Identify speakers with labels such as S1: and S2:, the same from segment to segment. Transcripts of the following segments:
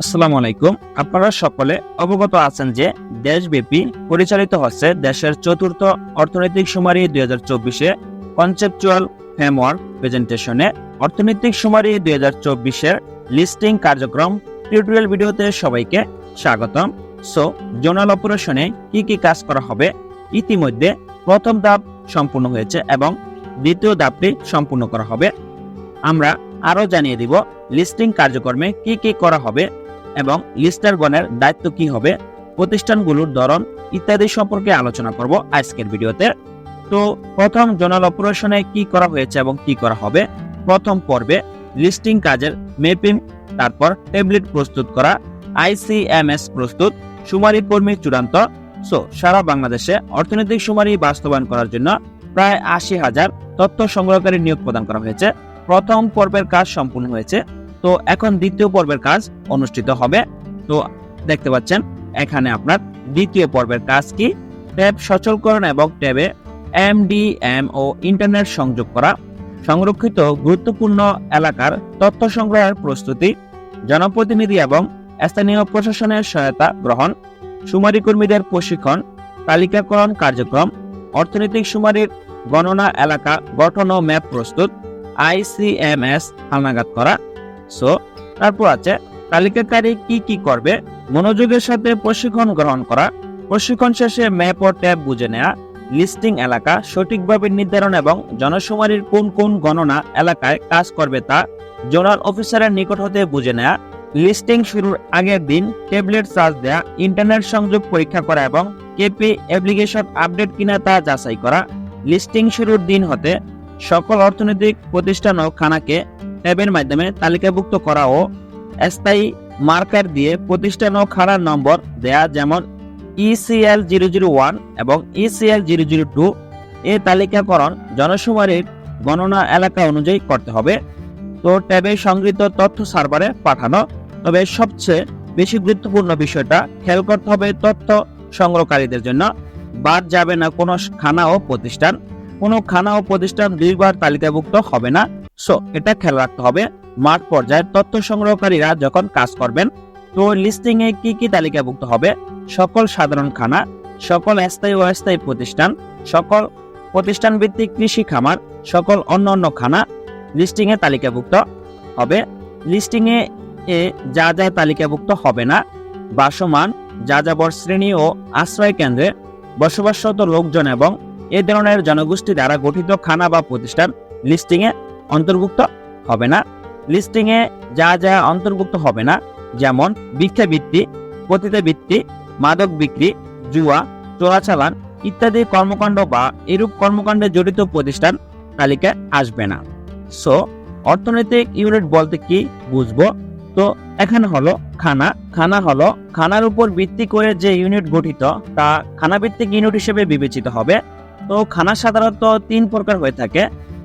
S1: আসসালামু আলাইকুম। আপনারা সকলে অবগত আছেন যে দেশব্যাপী পরিচালিত হচ্ছে দেশের চতুর্থ অর্থনৈতিক সুমারি দুই হাজার চব্বিশে কনসেপচুয়াল ফ্রেমওয়ার্ক প্রেজেন্টেশনে অর্থনৈতিক সুমারি দুই হাজার চব্বিশের লিস্টিং কার্যক্রম টিউটোরিয়াল ভিডিওতে সবাইকে স্বাগতম। সো, জোনাল অপারেশনে কি কি কাজ করা হবে ইতিমধ্যে প্রথম ধাপ সম্পূর্ণ হয়েছে এবং দ্বিতীয় ধাপটি সম্পূর্ণ করা হবে। আমরা আরও জানিয়ে দিব লিস্টিং কার্যক্রমে কি কি করা হবে এবং লিস্টারগণের দায়িত্ব কি হবে, প্রতিষ্ঠানগুলোর ধরন ইত্যাদি সম্পর্কে আলোচনা করব আজকের ভিডিওতে। তো প্রথম জোনাল অপারেশনে কি করা হয়েছে এবং কি করা হবে, প্রথম পর্বে লিস্টিং কাজের মেপিং তারপর ট্যাবলেট প্রস্তুত করা, আইসিএমএস প্রস্তুত, সুমারি কর্মী চূড়ান্ত। সো সারা বাংলাদেশে অর্থনৈতিক সুমারি বাস্তবায়ন করার জন্য প্রায় আশি হাজার তথ্য সংগ্রহকারী নিয়োগ প্রদান করা হয়েছে। প্রথম পর্বের কাজ সম্পূর্ণ হয়েছে তো এখন দ্বিতীয় পর্বের কাজ অনুষ্ঠিত হবে। তো দেখতে পাচ্ছেন, এখানে আপনার দ্বিতীয় পর্বের কাজ কি? ট্যাব সচলকরণ এবং ট্যাবে এমডিএম ও ইন্টারনেট সংযোগ করা, সংরক্ষিত গুরুত্বপূর্ণ এলাকার তথ্য সংগ্রহের প্রস্তুতি, জনপ্রতিনিধি এবং স্থানীয় প্রশাসনের সহায়তা গ্রহণ, সুমারি কর্মীদের প্রশিক্ষণ, তালিকাকরণ কার্যক্রম, অর্থনৈতিক সুমারির গণনা এলাকা গঠন ও ম্যাপ প্রস্তুত, আইসিএমএস হালনাগাদ করা সো, তারপর আছে, তালিকাকারী কি কি করবে? মনোযোগের সাথে প্রশিক্ষণ গ্রহণ করা, প্রশিক্ষণ শেষে ম্যাপ ও ট্যাব বুঝে নেওয়া লিস্টিং এলাকা, সঠিকভাবে নির্ধারণ এবং জনশুমারির কোন কোন গণনা এলাকায় কাজ করবে তা, জোনাল অফিসারের নিকট হতে বুঝে নেওয়া লিস্টিং শুরুর আগের দিন ট্যাবলেট চার্জ দেওয়া ইন্টারনেট সংযোগ পরীক্ষা করা এবং কেপি অ্যাপ্লিকেশন আপডেট কিনা তা যাচাই করা, লিস্টিং শুরুর দিন হতে সকল অর্থনৈতিক প্রতিষ্ঠান ও খানাকে ট্যাবের মাধ্যমে তালিকাভুক্ত করা ও স্থায়ী মার্কার দিয়ে প্রতিষ্ঠান ও খানার নম্বর দেয়া যেমন ইসিএল জিরো জিরো ওয়ান এবং ইসিএল জিরো জিরো টু এ তালিকাকরণ জনশুমারির গণনা এলাকা অনুযায়ী করতে হবে। তো ট্যাবে সংগৃহীত তথ্য সার্ভারে পাঠানো। তবে সবচেয়ে বেশি গুরুত্বপূর্ণ বিষয়টা, খেয়াল করতে হবে তথ্য সংগ্রহকারীদের জন্য। বাদ যাবে না কোনো খানা ও প্রতিষ্ঠান। কোনো খানা ও প্রতিষ্ঠান দুইবার তালিকাভুক্ত হবে না। সো এটা খেয়াল রাখতে হবে। মাঠ পর্যায়ের তথ্য সংগ্রহকারীরা যখন কাজ করবেন, তো লিস্টিং এ কি কি তালিকাভুক্ত হবে? সকল সাধারণ খানা সকল স্থায়ী ও অস্থায়ী প্রতিষ্ঠান, সকল প্রতিষ্ঠান ভিত্তিক কৃষি খামার, সকল অন্য অন্য খানা লিস্টিং এ তালিকাভুক্ত হবে। লিস্টিং এ যা যা তালিকাভুক্ত হবে না, বাসমান, যাযাবর শ্রেণি ও আশ্রয় কেন্দ্রে বসবাসরত লোকজন এবং এ ধরনের জনগোষ্ঠী দ্বারা গঠিত খানা বা প্রতিষ্ঠান লিস্টিং এ অন্তর্ভুক্ত হবে না। লিস্টিং এ যা যা অন্তর্ভুক্ত হবে না, যেমন ভিক্ষাবৃত্তি, পতিতাবৃত্তি, মাদক বিক্রি, জুয়া, চোরাচালান ইত্যাদি কর্মকাণ্ড বা এরূপ কর্মকাণ্ডে জড়িত প্রতিষ্ঠান তালিকায় আসবে না। সো অর্থনৈতিক ইউনিট বলতে কি বুঝব? তো এখানে হলো খানা। খানা হলো খানার উপর ভিত্তি করে যে ইউনিট গঠিত, তা খানা ভিত্তিক ইউনিট হিসেবে বিবেচিত হবে। তো খানা সাধারণত তিন প্রকার হয়ে থাকে।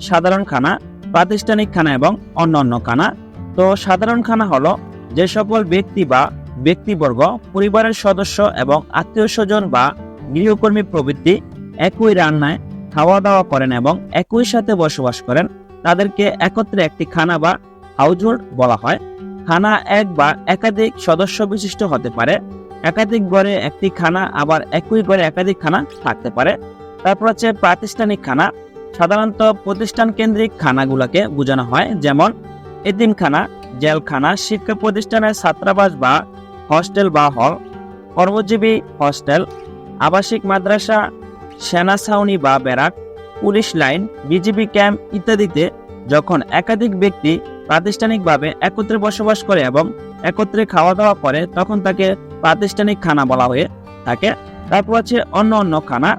S1: সাধারণ খানা প্রাতিষ্ঠানিক খানা এবং অন্যান্য খানা। তো সাধারণ খানা হলো যে সকল ব্যক্তি বা ব্যক্তিবর্গ, পরিবারের সদস্য এবং আত্মীয় স্বজন বা গৃহকর্মী প্রভৃতি একই রান্নায় খাওয়া দাওয়া করেন এবং একই সাথে বসবাস করেন, তাদেরকে একত্রে একটি খানা বা হাউজহোল্ড বলা হয়। খানা এক বা একাধিক সদস্য বিশিষ্ট হতে পারে। একাধিক ঘরে একটি খানা আবার একই ঘরে একাধিক খানা থাকতে পারে। তারপর হচ্ছে প্রাতিষ্ঠানিক খানা। সাধারণত প্রতিষ্ঠান কেন্দ্রিক খানাগুলোকে বোঝানো হয়, যেমন এতিমখানা, জেলখানা, শিক্ষা প্রতিষ্ঠানের ছাত্রাবাস বা হস্টেল বা হল, কর্মজীবী হস্টেল, আবাসিক মাদ্রাসা সেনা ছাউনি বা barrack, police line, BGB camp ইত্যাদিতে যখন একাধিক ব্যক্তি প্রাতিষ্ঠানিকভাবে একত্রে বসবাস করে এবং একত্রে খাওয়া দাওয়া করে, তখন তাকে প্রাতিষ্ঠানিক খানা বলা হয়ে থাকে। তারপর আছে অন্য অন্য খানা।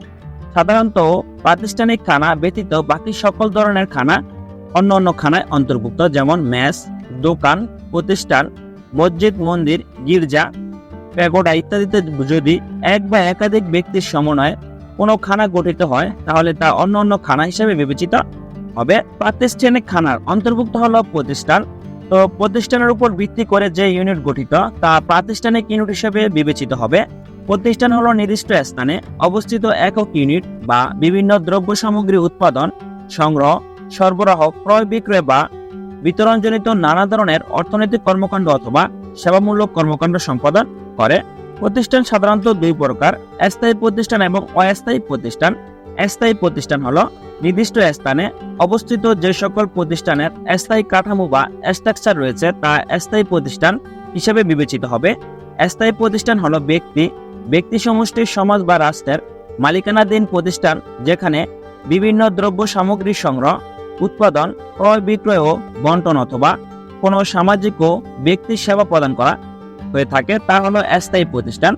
S1: সাধারণত প্রাতিষ্ঠানিক খানা ব্যতীত বাকি সকল ধরনের খানা অন্য অন্য খানায় অন্তর্ভুক্ত, যেমন মেস, দোকান, প্রতিষ্ঠান, মসজিদ, মন্দির, গির্জা, প্যাগোডা ইত্যাদিতে যদি এক বা একাধিক ব্যক্তির সমন্বয়ে কোনো খানা গঠিত হয়, তাহলে তা অন্য অন্য খানা হিসেবে বিবেচিত হবে। প্রাতিষ্ঠানিক খানার অন্তর্ভুক্ত হল প্রতিষ্ঠান। তো প্রতিষ্ঠানের উপর ভিত্তি করে যে ইউনিট গঠিত, তা প্রাতিষ্ঠানিক ইউনিট হিসেবে বিবেচিত হবে। প্রতিষ্ঠান হলো নির্দিষ্ট স্থানে অবস্থিত একক ইউনিট বা বিভিন্ন দ্রব্য সামগ্রী উৎপাদন, সংগ্রহ, সরবরাহ, ক্রয় বিক্রয় বা বিতরণজনিত নানা ধরনের অর্থনৈতিক কর্মকাণ্ড অথবা সেবামূলক কর্মকাণ্ড সম্পাদন করে। প্রতিষ্ঠান সাধারণত দুই প্রকার, স্থায়ী প্রতিষ্ঠান এবং অস্থায়ী প্রতিষ্ঠান। স্থায়ী প্রতিষ্ঠান হলো নির্দিষ্ট স্থানে অবস্থিত যে সকল প্রতিষ্ঠানের স্থায়ী কাঠামো বা স্ট্রাকচার রয়েছে তা স্থায়ী প্রতিষ্ঠান হিসেবে বিবেচিত হবে। স্থায়ী প্রতিষ্ঠান হলো ব্যক্তি ব্যক্তি সমষ্টির সমাজ বা রাষ্ট্রের মালিকানাধীন প্রতিষ্ঠান যেখানে বিভিন্ন দ্রব্য সামগ্রী সংগ্রহ, উৎপাদন ক্রয় বিক্রয় ও বন্টন অথবা কোনো সামাজিক ও ব্যক্তি সেবা প্রদান করা হয়ে থাকে, তা হলো অস্থায়ী প্রতিষ্ঠান।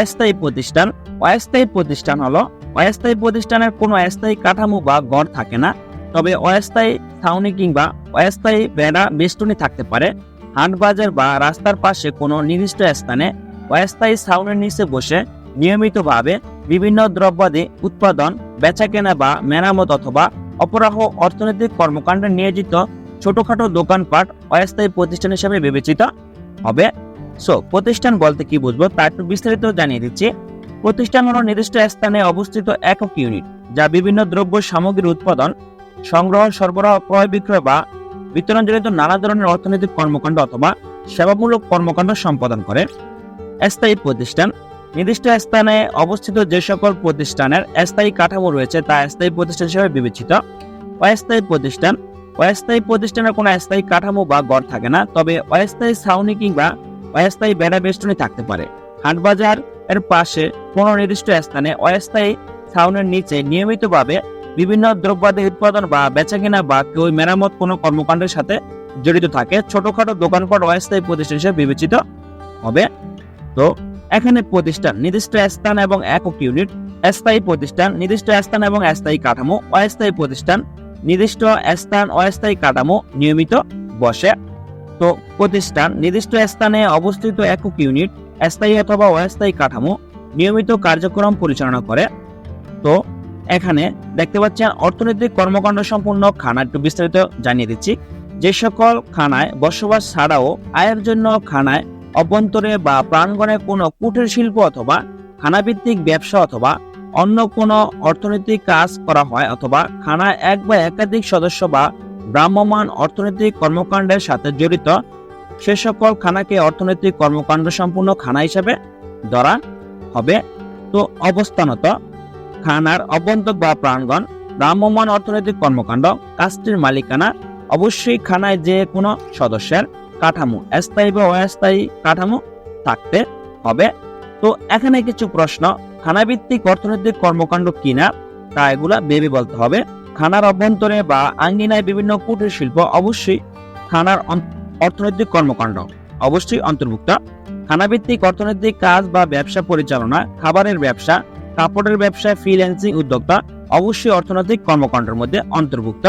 S1: অস্থায়ী প্রতিষ্ঠান অস্থায়ী প্রতিষ্ঠান হলো, অস্থায়ী প্রতিষ্ঠানের কোনো অস্থায়ী কাঠামো বা গড় থাকে না, তবে অস্থায়ী ছাউনি কিংবা অস্থায়ী বেড়া বেষ্টনী থাকতে পারে। হাট বাজার বা রাস্তার পাশে কোনো নির্দিষ্ট স্থানে অস্থায়ী ছাউনির নিচে বসে নিয়মিতভাবে বিভিন্ন দ্রব্যাদি উৎপাদন, বেচাকেনা বা মেরামত অথবা অপরাহ অর্থনৈতিক কর্মকাণ্ডে নিয়োজিত ছোটখাটো দোকানপাট অস্থায়ী প্রতিষ্ঠান হিসেবে বিবেচিত হবে। সো প্রতিষ্ঠান বলতে কি বুঝব? তা একটু বিস্তারিত জানিয়ে দিচ্ছি। প্রতিষ্ঠান হল নির্দিষ্ট স্থানে অবস্থিত একক ইউনিট, যা বিভিন্ন দ্রব্য সামগ্রীর উৎপাদন, সংগ্রহ, সরবরাহ, ক্রয়, বিক্রয় বা বিতরণজনিত নানা ধরনের অর্থনৈতিক কর্মকাণ্ড অথবা সেবামূলক কর্মকাণ্ড সম্পাদন করে। স্থায়ী প্রতিষ্ঠান। নির্দিষ্ট স্থানে অবস্থিত যে সকল প্রতিষ্ঠানের স্থায়ী কাঠামো রয়েছে তা স্থায়ী প্রতিষ্ঠান হিসেবে বিবেচিত। অস্থায়ী প্রতিষ্ঠান। অস্থায়ী প্রতিষ্ঠানের কোনো স্থায়ী কাঠামো বা গড় থাকে না, তবে অস্থায়ী ছাউনি কিংবা অস্থায়ী বেড়া বেষ্টনী থাকতে পারে। হাটবাজার এর পাশে কোনো নির্দিষ্ট স্থানে অস্থায়ী ছাউনের নিচে নিয়মিতভাবে বিভিন্ন দ্রব্যাদি উৎপাদন বা বেচাকেনা বা কেউ মেরামত কোনো কর্মকাণ্ডের সাথে জড়িত থাকে। ছোটখাটো দোকানপাট অস্থায়ী প্রতিষ্ঠান হিসেবে বিবেচিত হবে। এখানে প্রতিষ্ঠান, নির্দিষ্ট স্থান এবং একক ইউনিট স্থায়ী প্রতিষ্ঠান, নির্দিষ্ট স্থান এবং স্থায়ী কাঠামো, অস্থায়ী প্রতিষ্ঠান, নির্দিষ্ট স্থান, অস্থায়ী কাঠামো নিয়মিত বসে। তো প্রতিষ্ঠান, নির্দিষ্ট স্থানে অবস্থিত একক ইউনিট স্থায়ী অথবা অস্থায়ী কাঠামো নিয়মিত কার্যক্রম পরিচালনা করে। তো এখানে দেখতে পাচ্ছেন অর্থনৈতিক কর্মকাণ্ড সম্পূর্ণ খানা একটু বিস্তারিত জানিয়ে দিচ্ছি। যে সকল খানায় বসবাস ছাড়াও আয়ের জন্য খানায় অভ্যন্তরে বা প্রাঙ্গণে কোনো কুটির শিল্প অথবা খানাভিত্তিক ব্যবসা অথবা অন্য কোনো অর্থনৈতিক কাজ করা হয় অথবা খানা এক বা একাধিক সদস্য বা ভ্রাম্যমান অর্থনৈতিক কর্মকাণ্ডের সাথে জড়িত, সে সকল খানাকে অর্থনৈতিক কর্মকাণ্ড সম্পূর্ণ খানা হিসাবে ধরা হবে। তো অবস্থানত, খানার অভ্যন্তর বা প্রাঙ্গণ ভ্রাম্যমান অর্থনৈতিক কর্মকাণ্ড, কাজটির মালিকানা অবশ্যই খানায় যে কোনো সদস্যের কাঠামো, স্থায়ী বা অস্থায়ী কাঠামো থাকতে হবে। তো এখানে কিছু প্রশ্ন। খানাভিত্তিক অর্থনৈতিক কর্মকাণ্ড কিনা তা এগুলা ভেবে বলতে হবে। খানার অভ্যন্তরে বা আঙ্গিনায় বিভিন্ন কুটির শিল্প অবশ্যই খানার অর্থনৈতিক কর্মকাণ্ড অবশ্যই অন্তর্ভুক্ত। খানাভিত্তিক অর্থনৈতিক কাজ বা ব্যবসা পরিচালনা, খাবারের ব্যবসা, কাপড়ের ব্যবসা ফ্রিল্যান্সিং উদ্যোক্তা অবশ্যই অর্থনৈতিক কর্মকাণ্ডের মধ্যে অন্তর্ভুক্ত।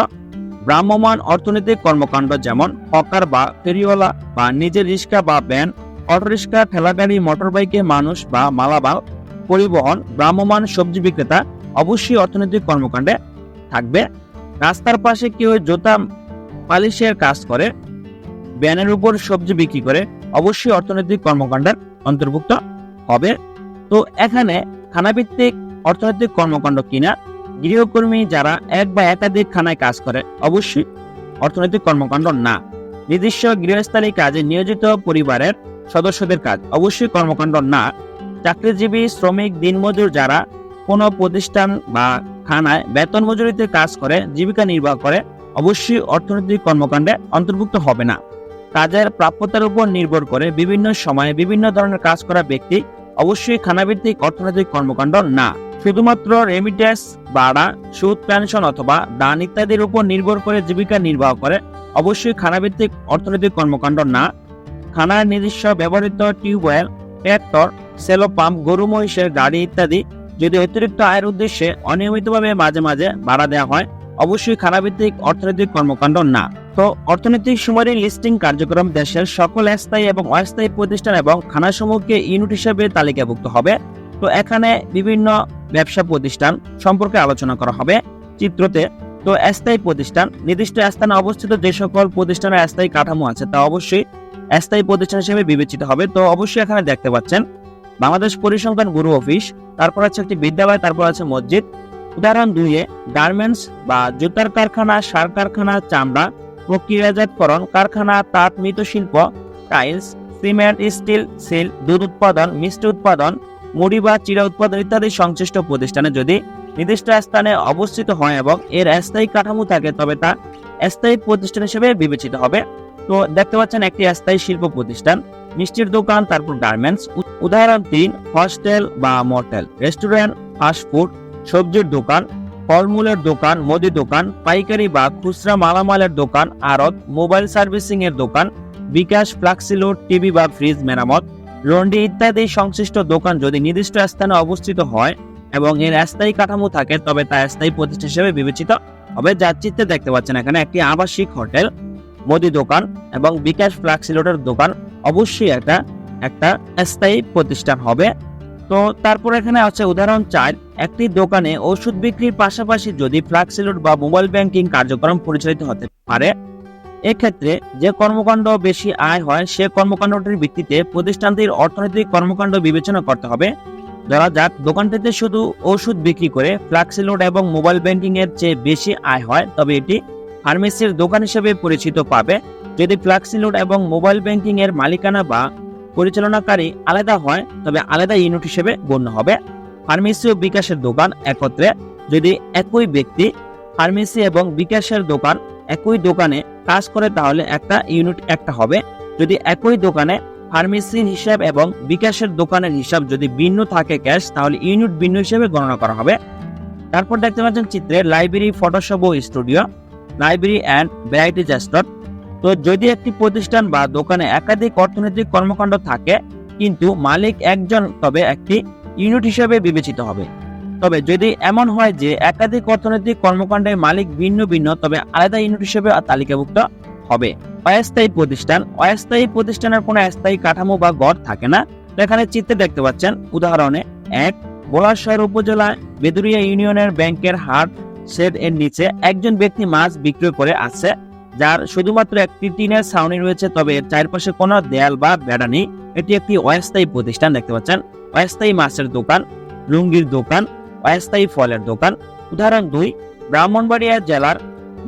S1: ভ্রাম্যমান অর্থনৈতিক কর্মকাণ্ড যেমন হকার বা ফেরিওয়ালা বা নিজের রিক্সা বা ভ্যান অটোরিক্সা ঠেলাগাড়ি, মোটরবাইকে মানুষ বা মালামাল পরিবহন ভ্রাম্যমান সবজি বিক্রেতা অবশ্যই অর্থনৈতিক কর্মকাণ্ডে থাকবে। রাস্তার পাশে কেউ জোতা, পালিশের কাজ করে ব্যানের উপর সবজি বিক্রি করে, অবশ্যই অর্থনৈতিক কর্মকাণ্ডের অন্তর্ভুক্ত হবে। তো এখানে খানাভিত্তিক অর্থনৈতিক কর্মকাণ্ড কিনা গৃহকর্মী যারা এক বা একাধিক খানায় কাজ করে, অবশ্যই অর্থনৈতিক কর্মকাণ্ড না। নিজস্ব গৃহস্থালী কাজে নিয়োজিত পরিবারের সদস্যদের কাজ অবশ্যই কর্মকাণ্ড না। চাকরিজীবী, শ্রমিক, দিনমজুর যারা কোনো প্রতিষ্ঠান বা খানায় বেতন মজুরিতে কাজ করে, জীবিকা নির্বাহ করে, অবশ্যই অর্থনৈতিক কর্মকাণ্ডে অন্তর্ভুক্ত হবে না। কাজের প্রাপ্যতার উপর নির্ভর করে বিভিন্ন সময়ে বিভিন্ন ধরনের কাজ করা ব্যক্তি অবশ্যই খানাভিত্তিক অর্থনৈতিক কর্মকাণ্ড না। শুধুমাত্র রেমিটেন্স ভাড়া, সুদ পেনশন অথবা দান ইত্যাদির উপর নির্ভর করে জীবিকা নির্বাহ করে, অবশ্যই খানাভিত্তিক অর্থনৈতিক কর্মকাণ্ড না। খানার নিজস্ব ব্যবহৃত টিউবওয়েল ট্র্যাক্টর সেলো পাম্প গরু মহিষের গাড়ি ইত্যাদি যদি অতিরিক্ত আয়ের উদ্দেশ্যে অনিয়মিতভাবে মাঝে মাঝে ভাড়া দেওয়া হয়, অবশ্যই খানাভিত্তিক অর্থনৈতিক কর্মকাণ্ড না। তো অর্থনৈতিক সময়ের লিস্টিং কার্যক্রম দেশের সকল স্থায়ী এবং অস্থায়ী প্রতিষ্ঠান এবং খানাসমূহকে ইউনিট হিসেবে তালিকাভুক্ত হবে। তো এখানে বিভিন্ন ব্যবসা প্রতিষ্ঠান সম্পর্কে আলোচনা করা হবে চিত্রতে। তো স্থায়ী প্রতিষ্ঠান, নির্দিষ্ট স্থানে অবস্থিত যে সকল প্রতিষ্ঠানের স্থায়ী কাঠামো আছে তা অবশ্যই স্থায়ী প্রতিষ্ঠান হিসেবে বিবেচিত হবে। তো অবশ্যই এখানে দেখতে পাচ্ছেন, বাংলাদেশ পরিসংখ্যান ব্যুরো অফিস, তারপর আছে একটি বিদ্যালয়, তারপর আছে মসজিদ। উদাহরণ দুইয়ে, গার্মেন্টস বা জুতার কারখানা, সার কারখানা, চামড়া প্রক্রিয়াজাতকরণ, কারখানা, তাঁত, মৃৎশিল্প, টাইলস, সিমেন্ট, স্টিল, সিল, দুধ উৎপাদন, মিষ্টি উৎপাদন মুড়ি বা চিড়া উৎপাদন ইত্যাদি সংশ্লিষ্ট প্রতিষ্ঠানে যদি নির্দিষ্ট স্থানে অবস্থিত হয় এবং এর স্থায়ী কাঠামো থাকে, তবে তা স্থায়ী প্রতিষ্ঠান হিসেবে বিবেচিত হবে। তো দেখতে পাচ্ছেন একটি স্থায়ী শিল্প প্রতিষ্ঠান, মিষ্টির দোকান, তারপর গার্মেন্টস উদাহরণ তিন, হস্টেল বা মোটেল, রেস্টুরেন্ট ফাস্টফুড সবজির দোকান, ফলমূলের দোকান, মুদি দোকান, পাইকারি বা খুচরা মালামালের দোকান, আড়ত, মোবাইল সার্ভিসিং এর দোকান, বিকাশ, ফ্লাক্সিলোড, টিভি বা ফ্রিজ মেরামত। রন্ডি ইত্যাদি সংশ্লিষ্ট দোকান যদি নির্দিষ্ট স্থানে অবস্থিত হয় এবং এর স্থায়ী কাঠামো থাকে, তবে তা স্থায়ী প্রতিষ্ঠান হিসেবে বিবেচিত হবে যার চিত্রে দেখতে পাচ্ছেন। এখানে একটি আবাসিক হোটেল, মুদি দোকান এবং বিকাশ ফ্লাক্সিলোডের দোকান অবশ্যই একটা একটা স্থায়ী প্রতিষ্ঠান হবে। তো তারপর এখানে আছে উদাহরণ চার, একটি দোকানে ওষুধ বিক্রির পাশাপাশি যদি ফ্লাক্সিলোড বা মোবাইল ব্যাংকিং কার্যক্রম পরিচালিত হতে পারে এক্ষেত্রে যে কর্মকাণ্ড বেশি আয় হয়, সে কর্মকাণ্ডটির ভিত্তিতে প্রতিষ্ঠানটির অর্থনৈতিক কর্মকাণ্ড বিবেচনা করতে হবে। ধরা যাক, দোকানটিতে শুধু ওষুধ বিক্রি করে ফ্লাক্সিলোড এবং মোবাইল ব্যাংকিং এর চেয়ে বেশি আয় হয়, তবে এটি ফার্মেসির দোকান হিসেবে পরিচিত পাবে। যদি ফ্লাক্সিলোড এবং মোবাইল ব্যাংকিং এর মালিকানা বা পরিচালনাকারী আলাদা হয়, তবে আলাদা ইউনিট হিসেবে গণ্য হবে। ফার্মেসি ও বিকাশের দোকান একত্রে। যদি একই ব্যক্তি ফার্মেসি এবং বিকাশের দোকান একই দোকানে কাজ করে তাহলে একটা ইউনিট একটা হবে। যদি একই দোকানে ফার্মেসির হিসাব এবং বিকাশের দোকানের হিসাব যদি ভিন্ন থাকে ক্যাশ তাহলে ইউনিট ভিন্ন হিসেবে গণনা করা হবে। তারপর দেখতে পাচ্ছেন চিত্রে library Photoshop O studio library and variety store তো যদি একটি প্রতিষ্ঠান বা দোকানে একাধিক অর্থনৈতিক কর্মকাণ্ড থাকে, কিন্তু মালিক একজন তবে একটি ইউনিট হিসেবে বিবেচিত হবে। তবে যদি এমন হয় যে একাধিক অর্থনৈতিক কর্মকাণ্ডের মালিক ভিন্ন ভিন্ন, তবে আলাদা ইউনিট হিসেবে তালিকাভুক্ত হবে। অস্থায়ী প্রতিষ্ঠান। অস্থায়ী প্রতিষ্ঠানের কোনো স্থায়ী কাঠামো বা গড় থাকে না। এখানে চিত্রে দেখতে পাচ্ছেন, উদাহরণে এক বোলাশহর উপজেলায় বেদুরিয়া ইউনিয়নের ব্যাংকের হাট শেড এর নিচে একজন ব্যক্তি মাছ বিক্রয় করে আছে যার শুধুমাত্র একটি টিনের ছাউনি রয়েছে, তবে এর চারপাশে কোনো দেয়াল বা বেড়া নেই। এটি একটি অস্থায়ী প্রতিষ্ঠান, দেখতে পাচ্ছেন। অস্থায়ী মাছের দোকান, লুঙ্গির দোকান অস্থায়ী ফলের দোকান। উদাহরণ দুই, ব্রাহ্মণবাড়িয়া জেলার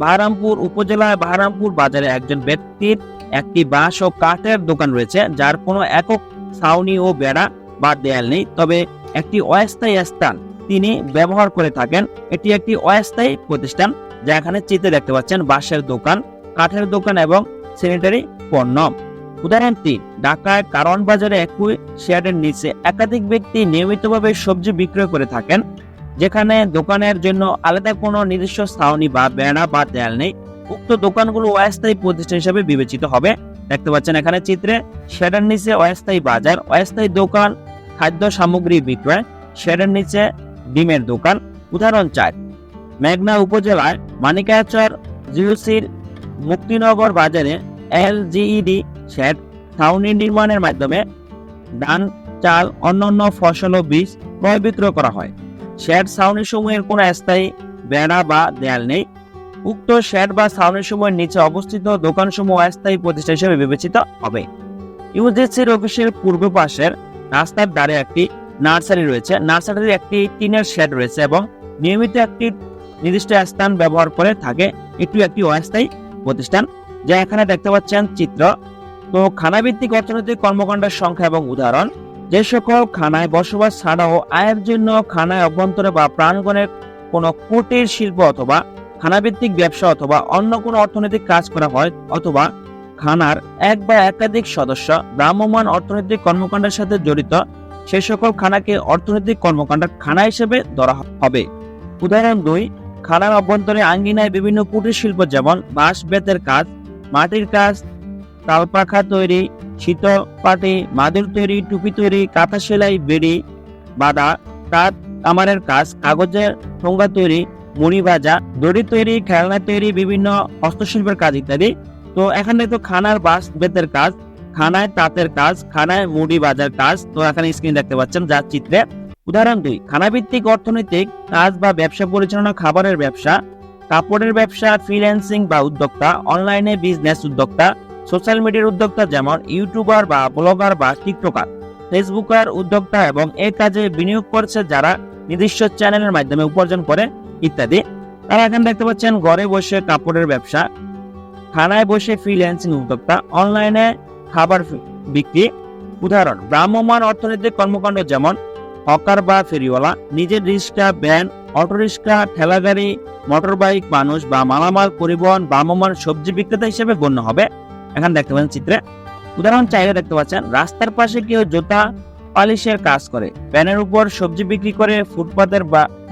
S1: বাহারামপুর উপজেলায় বাহারামপুর বাজারে একজন ব্যক্তির একটি বাঁশ ও কাঠের দোকান রয়েছে, যার কোনো একক ছাউনি ও বেড়া বা দেয়াল নেই। তবে একটি অস্থায়ী স্থান তিনি ব্যবহার করে থাকেন। এটি একটি অস্থায়ী প্রতিষ্ঠান যা এখানে চিত্রে দেখতে পাচ্ছেন বাঁশের দোকান, কাঠের দোকান এবং স্যানিটারি পণ্য। উদাহরণ তিন, ঢাকায় কারণ বাজারে একই শেয়ারের নিচে একাধিক ব্যক্তি নিয়মিতভাবে সবজি বিক্রয় করে থাকেন। যেখানে দোকানের জন্য আলাদা কোনো নিজস্ব ছাউনি বা বেড়া বা দেয়াল নেই। উক্ত দোকানগুলো অস্থায়ী প্রতিষ্ঠান হিসেবে বিবেচিত হবে। দেখতে পাচ্ছেন এখানে চিত্রে শেডের নিচে অস্থায়ী বাজার, অস্থায়ী দোকান, খাদ্য সামগ্রী বিক্রয়, শেডের নিচে ডিমের দোকান। উদাহরণ চার, মেঘনা উপজেলায় মানিকাচর জিওসির মুক্তিনগর বাজারে এলজিইডি শেড ছাউনি নির্মাণের মাধ্যমে ধান, চাল, অন্যান্য ফসল ও বীজ ক্রয় বিক্রয় করা হয়। শেড ছাউনি সমূহের কোনো স্থায়ী বেড়া বা দেয়াল নেই। উক্ত শেড বা ছাউনি সমূহের নিচে অবস্থিত দোকানসমূহ অস্থায়ী প্রতিষ্ঠান হিসেবে বিবেচিত হবে। ইউজিসির অফিসের পূর্ব পাশের রাস্তার ধারে একটি নার্সারি রয়েছে। নার্সারির একটি টিনের শেড রয়েছে এবং নিয়মিত একটি নির্দিষ্ট স্থান ব্যবহার করে থাকে। এটি একটি অস্থায়ী প্রতিষ্ঠান, যা এখানে দেখতে পাচ্ছেন চিত্র। তো খানাভিত্তিক অর্থনৈতিক কর্মকাণ্ডের সংখ্যা এবং উদাহরণ। যে সকল খানায় বসবাস ছাড়াও আয়ের জন্য খানায় অভ্যন্তরে বা প্রাণগণের কোনো কুটির শিল্প অথবা খানাভিত্তিক ব্যবসা অথবা অন্য কোনো অর্থনৈতিক কাজ করা হয় অথবা খানার এক বা একাধিক সদস্য ভ্রাম্যমান অর্থনৈতিক কর্মকাণ্ডের সাথে জড়িত, সে সকল খানাকে অর্থনৈতিক কর্মকাণ্ড খানা হিসেবে ধরা হবে। উদাহরণ দুই, খানার অভ্যন্তরে আঙ্গিনায় বিভিন্ন কুটির শিল্প যেমন বাঁশ, বেতের কাজ, মাটির কাজ তালপাখা তৈরি শীতল পাটি মাদুর তৈরি, টুপি তৈরি, কাঁথা সেলাই, বেড়ি বাঁধা তাঁত কামারের কাজ, কাগজের ঠোঙ্গা তৈরি, মুড়ি ভাজা, দড়ি তৈরি, খেলনা তৈরি, বিভিন্ন হস্তশিল্পের কাজ ইত্যাদি। তো এখানে তো খানার বাঁশ বেতের কাজ, খানায় তাঁতের কাজ, খানায় মুড়ি বাজার কাজ। তো এখানে স্ক্রিন দেখতে পাচ্ছেন যার চিত্রে। উদাহরণ দুই, খানাভিত্তিক অর্থনৈতিক কাজ বা ব্যবসা পরিচালনা, খাবারের ব্যবসা, কাপড়ের ব্যবসা ফ্রিল্যান্সিং বা উদ্যোক্তা অনলাইনে বিজনেস উদ্যোক্তা সোশ্যাল মিডিয়ার উদ্যোক্তা যেমন ইউটিউবার বা ব্লগার বা টিকটকার, ফেসবুকার উদ্যোক্তা এবং এই কাজে বিনিয়োগ করছে যারা নির্দিষ্ট চ্যানেলের মাধ্যমে উপার্জন করে ইত্যাদি। তারা এখানে দেখতে পাচ্ছেন, ঘরে বসে কাপড়ের ব্যবসা খানায় বসে ফ্রিল্যান্সিং উদ্যোক্তা, অনলাইনে খাবার বিক্রি। উদাহরণ ভ্রাম্যমান অর্থনৈতিক কর্মকাণ্ড যেমন হকার বা ফেরিওয়ালা, নিজের রিক্সা, ভ্যান অটোরিক্সা ঠেলাগাড়ি মোটরবাইক মানুষ বা মালামাল পরিবহন ভ্রাম্যমান সবজি বিক্রেতা হিসেবে গণ্য হবে। এখানে দেখতে পাচ্ছেন চিত্রে। উদাহরণ চাইলে দেখতে পাচ্ছেন, রাস্তার পাশে কেউ জুতা, পালিশের কাজ করে। প্যানের উপর সবজি বিক্রি করে, ফুটপাতের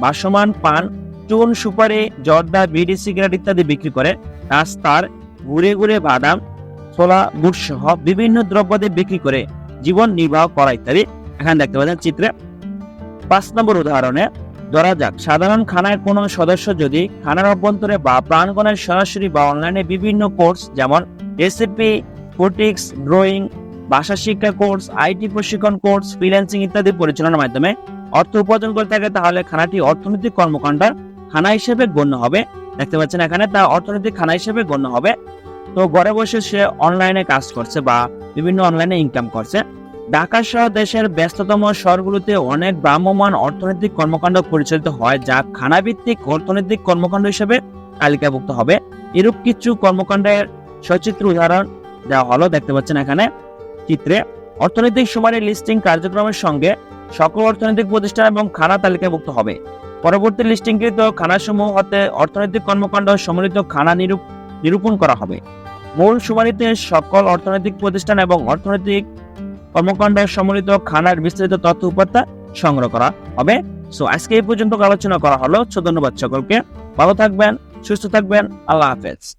S1: বাসমান পান, চুন, সুপারি, জর্দা, বিড়ি, সিগারেট ইত্যাদি বিক্রি করে। রাস্তার ঘুরে ঘুরে বাদাম, ছোলা বুট সহ বিভিন্ন দ্রব্যাদি বিক্রি করে জীবন নির্বাহ করা ইত্যাদি। এখানে দেখতে পাচ্ছেন চিত্রে। পাঁচ নম্বর উদাহরণে, ধরা যাক, সাধারণ খানায় কোনো সদস্য যদি খানার অভ্যন্তরে বা প্রাণগণের সরাসরি বা অনলাইনে বিভিন্ন কোর্স যেমন রেসিপি ফুটিক্স ড্রয়িং ভাষা শিক্ষা কোর্স আইটি প্রশিক্ষণ কোর্স ফ্রিল্যান্সিং ইত্যাদি পরিচালনার মাধ্যমে অর্থ উপার্জন করে থাকে তাহলে খানাটি অর্থনৈতিক কর্মকাণ্ডের খানা হিসেবে গণ্য হবে। দেখতে পাচ্ছেন এখানে তা অর্থনৈতিক খানা হিসেবে গণ্য হবে। তো ঘরে বসে সে অনলাইনে কাজ করছে বা বিভিন্ন অনলাইনে ইনকাম করছে। ঢাকা সহ দেশের ব্যস্ততম শহরগুলোতে অনেক ভ্রাম্যমান অর্থনৈতিক কর্মকাণ্ড পরিচালিত হয়, যা খানাভিত্তিক অর্থনৈতিক কর্মকাণ্ড হিসেবে তালিকাভুক্ত হবে। এরূপ কিছু কর্মকাণ্ডের সচিত্র উদাহরণ দেওয়া হলো, দেখতে পাচ্ছেন এখানে চিত্রে। অর্থনৈতিক সুমারি লিস্টিং কার্যক্রমের সঙ্গে সকল অর্থনৈতিক প্রতিষ্ঠান এবং খানা তালিকাভুক্ত হবে। পরবর্তী লিস্টিংকৃত খানাসমূহ হতে অর্থনৈতিক কর্মকাণ্ড সম্মিলিত খানা নিরূপ নিরূপণ করা হবে। মূল সুমারিতে সকল অর্থনৈতিক প্রতিষ্ঠান এবং অর্থনৈতিক কর্মকাণ্ড সম্মিলিত খানার বিস্তারিত তথ্য উপাত্তা সংগ্রহ করা হবে। সো আজকে এই পর্যন্ত আলোচনা করা হলো। সো, ধন্যবাদ সকলকে। ভালো থাকবেন, সুস্থ থাকবেন। আল্লাহ হাফেজ।